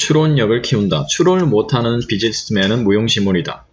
추론력을 키운다. 추론을 못하는 비즈니스맨은 무용지물이다.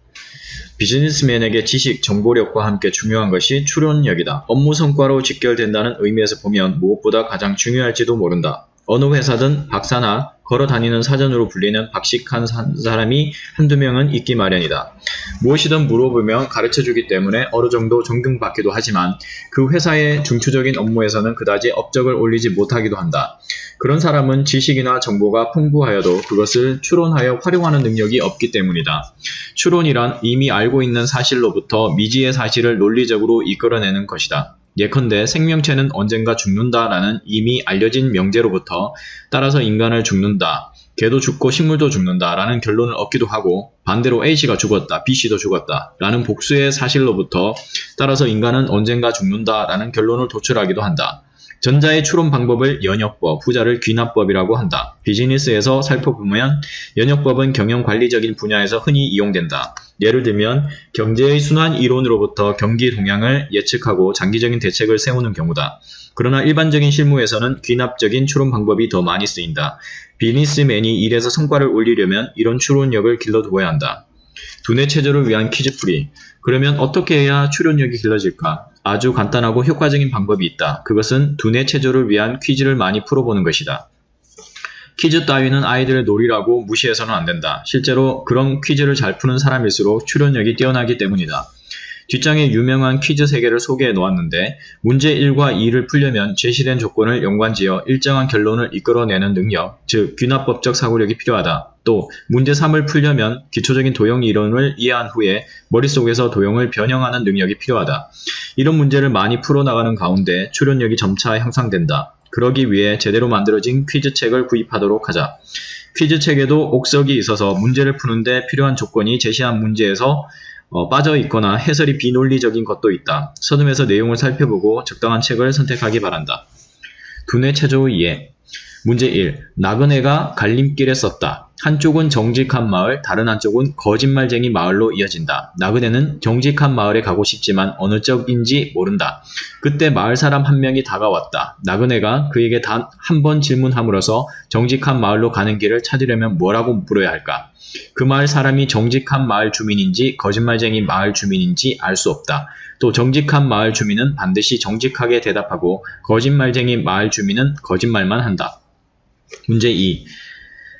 비즈니스맨에게 지식, 정보력과 함께 중요한 것이 추론력이다. 업무 성과로 직결된다는 의미에서 보면 무엇보다 가장 중요할지도 모른다. 어느 회사든 박사나 걸어 다니는 사전으로 불리는 박식한 사람이 한두 명은 있기 마련이다. 무엇이든 물어보면 가르쳐 주기 때문에 어느 정도 존경받기도 하지만 그 회사의 중추적인 업무에서는 그다지 업적을 올리지 못하기도 한다. 그런 사람은 지식이나 정보가 풍부하여도 그것을 추론하여 활용하는 능력이 없기 때문이다. 추론이란 이미 알고 있는 사실로부터 미지의 사실을 논리적으로 이끌어내는 것이다. 예컨대 생명체는 언젠가 죽는다라는 이미 알려진 명제로부터 따라서 인간을 죽는다. 개도 죽고 식물도 죽는다라는 결론을 얻기도 하고 반대로 A씨가 죽었다, B씨도 죽었다 라는 복수의 사실로부터 따라서 인간은 언젠가 죽는다라는 결론을 도출하기도 한다. 전자의 추론 방법을 연역법, 후자를 귀납법이라고 한다. 비즈니스에서 살펴보면 연역법은 경영 관리적인 분야에서 흔히 이용된다. 예를 들면 경제의 순환 이론으로부터 경기 동향을 예측하고 장기적인 대책을 세우는 경우다. 그러나 일반적인 실무에서는 귀납적인 추론 방법이 더 많이 쓰인다. 비즈니스맨이 일에서 성과를 올리려면 이런 추론력을 길러두어야 한다. 두뇌 체조를 위한 퀴즈풀이. 그러면 어떻게 해야 추론력이 길러질까? 아주 간단하고 효과적인 방법이 있다. 그것은 두뇌 체조를 위한 퀴즈를 많이 풀어보는 것이다. 퀴즈 따위는 아이들의 놀이라고 무시해서는 안 된다. 실제로 그런 퀴즈를 잘 푸는 사람일수록 추론력이 뛰어나기 때문이다. 뒷장에 유명한 퀴즈 세개를 소개해 놓았는데 문제 1과 2를 풀려면 제시된 조건을 연관지어 일정한 결론을 이끌어내는 능력, 즉 귀납법적 사고력이 필요하다. 또 문제 3을 풀려면 기초적인 도형 이론을 이해한 후에 머릿속에서 도형을 변형하는 능력이 필요하다. 이런 문제를 많이 풀어나가는 가운데 추론력이 점차 향상된다. 그러기 위해 제대로 만들어진 퀴즈책을 구입하도록 하자. 퀴즈책에도 옥석이 있어서 문제를 푸는데 필요한 조건이 제시한 문제에서 어, 빠져 있거나 해설이 비논리적인 것도 있다. 서점에서 내용을 살펴보고 적당한 책을 선택하기 바란다. 두뇌 체조 이해 문제 1. 나그네가 갈림길에 썼다. 한쪽은 정직한 마을, 다른 한쪽은 거짓말쟁이 마을로 이어진다. 나그네는 정직한 마을에 가고 싶지만 어느 쪽인지 모른다. 그때 마을 사람 한 명이 다가왔다. 나그네가 그에게 단 한 번 질문함으로써 정직한 마을로 가는 길을 찾으려면 뭐라고 물어야 할까? 그 마을 사람이 정직한 마을 주민인지 거짓말쟁이 마을 주민인지 알 수 없다. 또 정직한 마을 주민은 반드시 정직하게 대답하고 거짓말쟁이 마을 주민은 거짓말만 한다. 문제 2.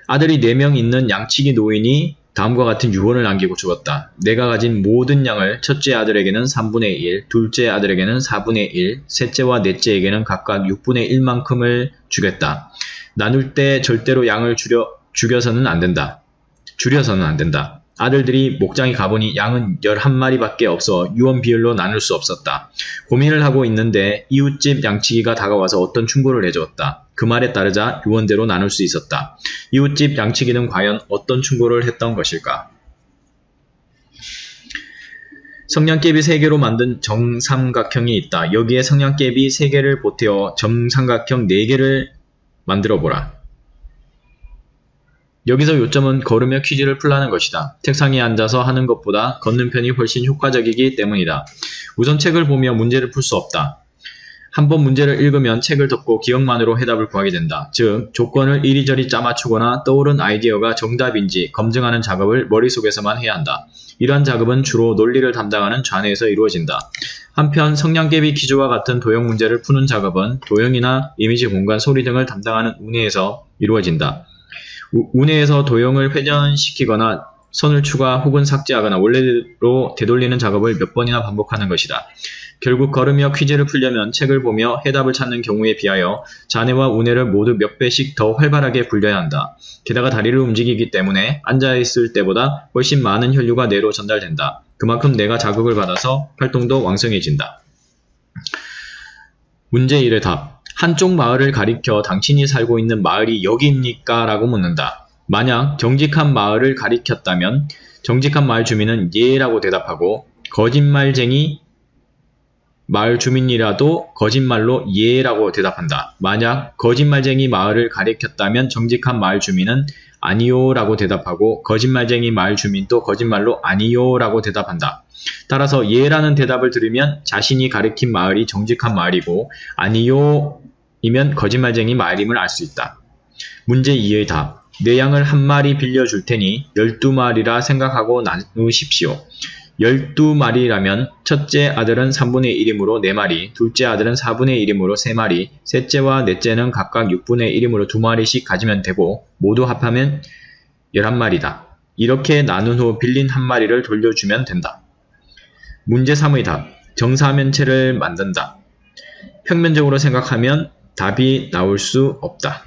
아들이 4명 있는 양치기 노인이 다음과 같은 유언을 남기고 죽었다. 내가 가진 모든 양을 첫째 아들에게는 3분의 1, 둘째 아들에게는 4분의 1, 셋째와 넷째에게는 각각 6분의 1만큼을 주겠다. 나눌 때 절대로 양을 줄여, 죽여서는 안 된다. 줄여서는 안 된다. 아들들이 목장에 가보니 양은 11마리밖에 없어 유언 비율로 나눌 수 없었다. 고민을 하고 있는데 이웃집 양치기가 다가와서 어떤 충고를 해주었다. 그 말에 따르자 유언대로 나눌 수 있었다. 이웃집 양치기는 과연 어떤 충고를 했던 것일까? 성냥개비 3개로 만든 정삼각형이 있다. 여기에 성냥개비 3개를 보태어 정삼각형 4개를 만들어 보라. 여기서 요점은 걸으며 퀴즈를 풀라는 것이다. 책상에 앉아서 하는 것보다 걷는 편이 훨씬 효과적이기 때문이다. 우선 책을 보며 문제를 풀 수 없다. 한 번 문제를 읽으면 책을 덮고 기억만으로 해답을 구하게 된다. 즉, 조건을 이리저리 짜맞추거나 떠오른 아이디어가 정답인지 검증하는 작업을 머릿속에서만 해야 한다. 이러한 작업은 주로 논리를 담당하는 좌뇌에서 이루어진다. 한편 성냥개비 퀴즈와 같은 도형 문제를 푸는 작업은 도형이나 이미지 공간, 소리 등을 담당하는 우뇌에서 이루어진다. 우뇌에서 도형을 회전시키거나 선을 추가 혹은 삭제하거나 원래대로 되돌리는 작업을 몇 번이나 반복하는 것이다. 결국 걸으며 퀴즈를 풀려면 책을 보며 해답을 찾는 경우에 비하여 자네와 우뇌를 모두 몇 배씩 더 활발하게 굴려야 한다. 게다가 다리를 움직이기 때문에 앉아있을 때보다 훨씬 많은 혈류가 뇌로 전달된다. 그만큼 내가 자극을 받아서 활동도 왕성해진다. 문제 1의 답. 한쪽 마을을 가리켜 당신이 살고 있는 마을이 여기입니까? 라고 묻는다. 만약 정직한 마을을 가리켰다면 정직한 마을 주민은 예라고 대답하고 거짓말쟁이 마을 주민이라도 거짓말로 예라고 대답한다. 만약 거짓말쟁이 마을을 가리켰다면 정직한 마을 주민은 아니요 라고 대답하고 거짓말쟁이 마을 주민도 거짓말로 아니요 라고 대답한다. 따라서 예라는 대답을 들으면 자신이 가리킨 마을이 정직한 마을이고 아니요 이면 거짓말쟁이 마을임을 알 수 있다. 문제 2의 답. 내 양을 한 마리 빌려줄 테니 열두 마리라 생각하고 나누십시오. 열두 마리라면 첫째 아들은 3분의 1이므로 4마리, 둘째 아들은 4분의 1이므로 3마리, 셋째와 넷째는 각각 6분의 1이므로 2마리씩 가지면 되고 모두 합하면 11마리다. 이렇게 나눈 후 빌린 한 마리를 돌려주면 된다. 문제 3의 답. 정사면체를 만든다. 평면적으로 생각하면 답이 나올 수 없다.